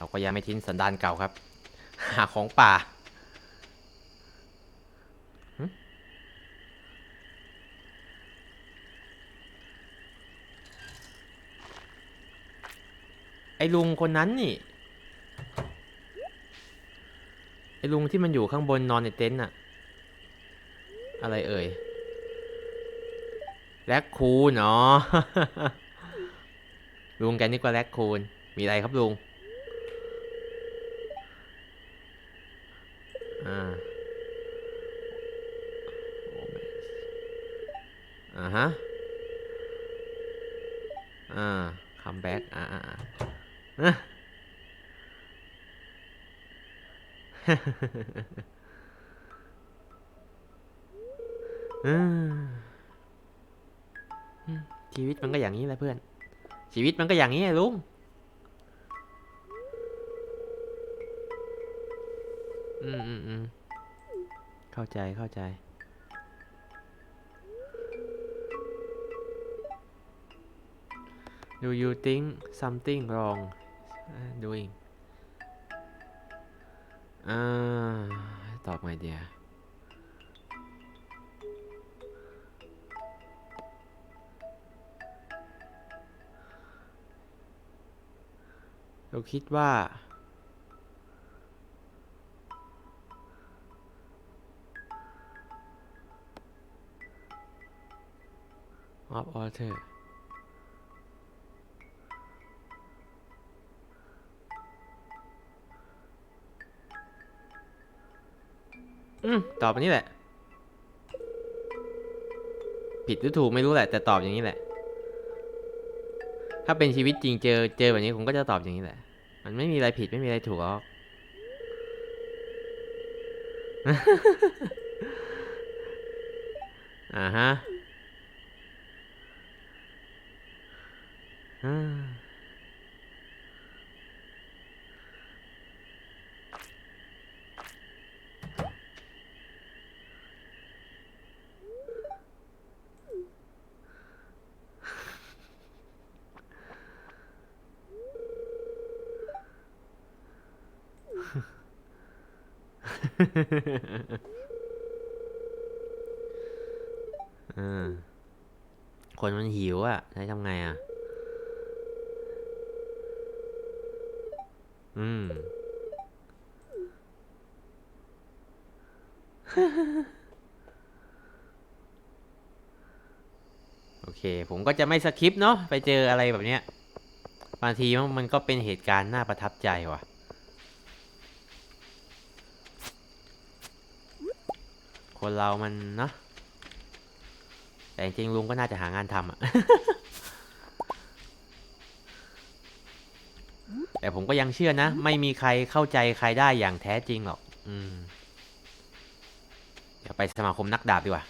เราก็ยังไม่ทิ้งสันดานเก่าครับ หาของป่าไอ้ลุงคนนั้นนี่ ไอ้ลุงที่มันอยู่ข้างบนนอนในเต็นท์อะอะไรเอ่ยแลคคูนอ๋อลุงแกนึกว่าแลคคูนมีอะไรครับลุง อ่าโอ้แม่อ่าฮะ อ่า คัมแบ็กอ่าอ่าอ่าอะชีวิตมันก็อย่างนี้แหละเพื่อน ชีวิตมันก็อย่างนี้แหละลุง อืมอืมอืมเข้าใจเข้าใจ Do you think something wrong doing อ่า ตอบไงเดียเราคิดว่า of alter อืมตอบอันนี้แหละ ผิดหรือถูกไม่รู้แหละ แต่ตอบอย่างนี้แหละ ถ้าเป็นชีวิตจริงเจอเจอแบบนี้ผมก็จะตอบอย่างนี้แหละ มันไม่มีอะไรผิดไม่มีอะไรถูกหรอกอ่าฮะ อ่าอ่าคนมันหิวอะใช้ทำไงอะ อืม โอเค ผมก็จะไม่สคริปต์เนาะไปเจออะไรแบบเนี้ยบางทีมันก็เป็นเหตุการณ์น่าประทับใจว่ะ คนเรามันเนาะแต่จริงๆลุงก็น่าจะหางานทำอะ แต่ผมก็ยังเชื่อนะ ไม่มีใครเข้าใจใครได้อย่างแท้จริงหรอก อืมเดี๋ยวไปสมาคมนักดาบดีกว่า